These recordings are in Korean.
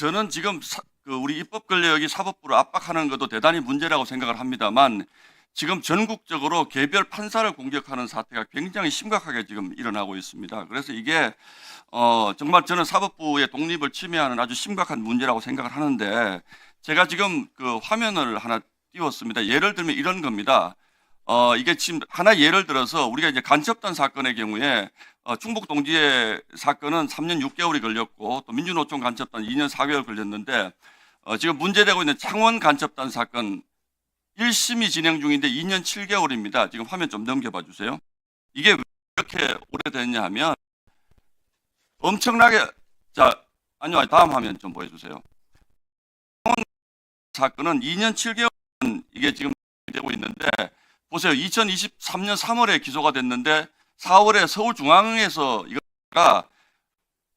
저는 지금 사- 그 우리 입법 권력이 사법부를 압박하는 것도 대단히 문제라고 생각을 합니다만 지금 전국적으로 개별 판사를 공격하는 사태가 굉장히 심각하게 지금 일어나고 있습니다. 그래서 이게 어 정말 저는 사법부의 독립을 침해하는 아주 심각한 문제라고 생각을 하는데 제가 지금 그 화면을 하나 띄웠습니다. 예를 들면 이런 겁니다. 어 이게 지금 하나 예를 들어서 우리가 이제 간첩단 사건의 경우에 어, 충북 동지의 사건은 3년 6개월이 걸렸고 또 민주노총 간첩단 2년 4개월 걸렸는데 어, 지금 문제되고 있는 창원 간첩단 사건 1심이 진행 중인데 2년 7개월입니다. 지금 화면 좀 넘겨봐 주세요. 이게 왜 이렇게 오래됐냐 하면 엄청나게 자 아니요 다음 화면 좀 보여주세요. 사건은 2년 7개월 이게 지금 되고 있는데 보세요. 2023년 3월에 기소가 됐는데 4월에 서울중앙에서 이거가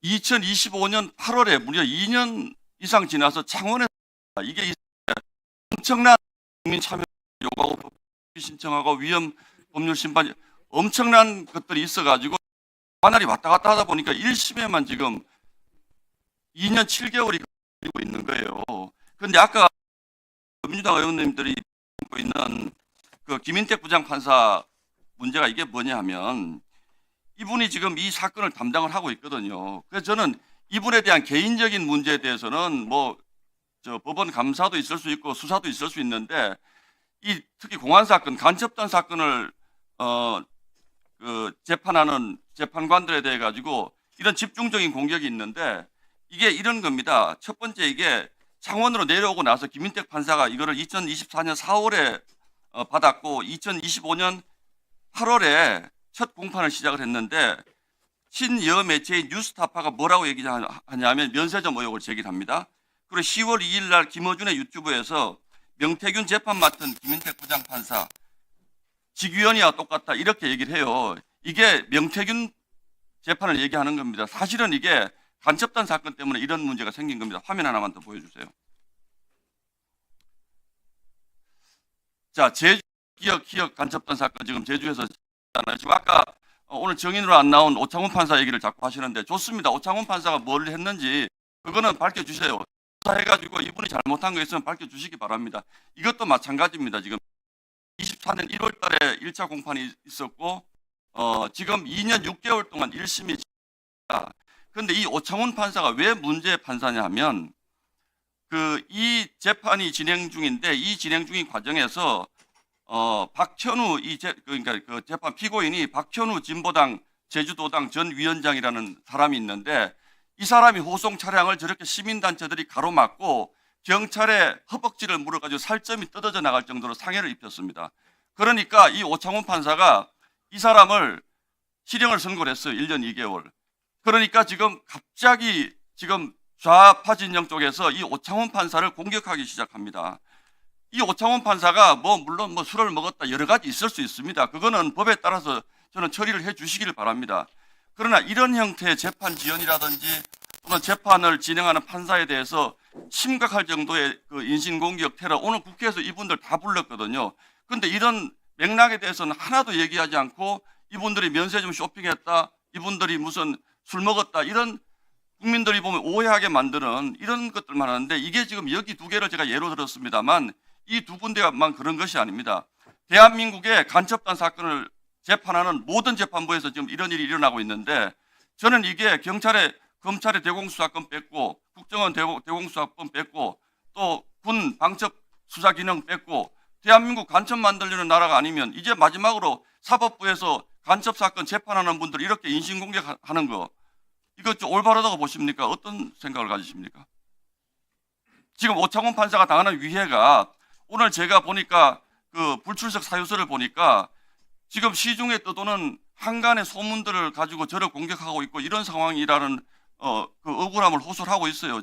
2025년 8월에 무려 2년 이상 지나서 창원에서 이게 이- 엄청난 국민 참여 요구하고 법 신청하고 위헌 법률 심판 엄청난 것들이 있어가지고 관할이 왔다 갔다 하다 보니까 1심에만 지금 2년 7개월이 걸리고 있는 거예요. 그런데 아까 민주당 의원님들이 하고 있는 그 김인택 부장판사 문제가 이게 뭐냐 하면 이분이 지금 이 사건을 담당을 하고 있거든요. 그래서 저는 이분에 대한 개인적인 문제에 대해서는 뭐 저 법원 감사도 있을 수 있고 수사도 있을 수 있는데 이 특히 공안 사건, 간첩단 사건을 어 그 재판하는 재판관들에 대해 가지고 이런 집중적인 공격이 있는데 이게 이런 겁니다. 첫 번째 이게 창원으로 내려오고 나서 김인택 판사가 이거를 2024년 4월에 어, 받았고 2025년 8월에 첫 공판을 시작을 했는데 친여 매체인 뉴스타파가 뭐라고 얘기하냐면 면세점 의혹을 제기합니다. 그리고 10월 2일 날 김어준의 유튜브에서 명태균 재판 맡은 김인택 부장판사 직위원이와 똑같다 이렇게 얘기를 해요. 이게 명태균 재판을 얘기하는 겁니다. 사실은 이게 간첩단 사건 때문에 이런 문제가 생긴 겁니다. 화면 하나만 더 보여주세요. 자, 제주 기억 기억 간첩단 사건 지금 제주에서. 지금 아까 어, 오늘 정인으로 안 나온 오창훈 판사 얘기를 자꾸 하시는데 좋습니다. 오창훈 판사가 뭘 했는지 그거는 밝혀 주세요. 수사해가지고 이분이 잘못한 거 있으면 밝혀 주시기 바랍니다. 이것도 마찬가지입니다. 지금 24년 1월 달에 1차 공판이 있었고 어, 지금 2년 6개월 동안 1심이 그런데 이 오창훈 판사가 왜 문제 판사냐 하면 그 이 재판이 진행 중인데 이 진행 중인 과정에서 어 박현우 이 재, 그러니까 그 재판 피고인이 박현우 진보당 제주도당 전 위원장이라는 사람이 있는데 이 사람이 호송 차량을 저렇게 시민단체들이 가로막고 경찰에 허벅지를 물어가지고 살점이 뜯어져 나갈 정도로 상해를 입혔습니다. 그러니까 이 오창훈 판사가 이 사람을 실형을 선고를 했어요. 1년 2개월. 그러니까 지금 갑자기 지금 좌파 진영 쪽에서 이 오창훈 판사를 공격하기 시작합니다. 이 오창훈 판사가 뭐 물론 뭐 술을 먹었다 여러 가지 있을 수 있습니다. 그거는 법에 따라서 저는 처리를 해 주시기를 바랍니다. 그러나 이런 형태의 재판 지연이라든지 또는 재판을 진행하는 판사에 대해서 심각할 정도의 그 인신공격 테러 오늘 국회에서 이분들 다 불렀거든요. 근데 이런 맥락에 대해서는 하나도 얘기하지 않고 이분들이 면세점 쇼핑했다, 이분들이 무슨 술 먹었다 이런 국민들이 보면 오해하게 만드는 이런 것들만 하는데 이게 지금 여기 두 개를 제가 예로 들었습니다만 이 두 군데만 그런 것이 아닙니다. 대한민국의 간첩단 사건을 재판하는 모든 재판부에서 지금 이런 일이 일어나고 있는데 저는 이게 경찰의 검찰의 대공수사권 뺐고 국정원 대공- 대공수사권 뺐고 또 군 방첩 수사 기능 뺐고 대한민국 간첩 만들려는 나라가 아니면 이제 마지막으로 사법부에서 간첩 사건 재판하는 분들 이렇게 인신공격하는 거 좀 올바르다고 보십니까? 어떤 생각을 가지십니까? 지금 오창훈 판사가 당하는 위해가 오늘 제가 보니까 그 불출석 사유서를 보니까 지금 시중에 떠도는 한간의 소문들을 가지고 저를 공격하고 있고 이런 상황이라는 어, 그 억울함을 호소하고 있어요.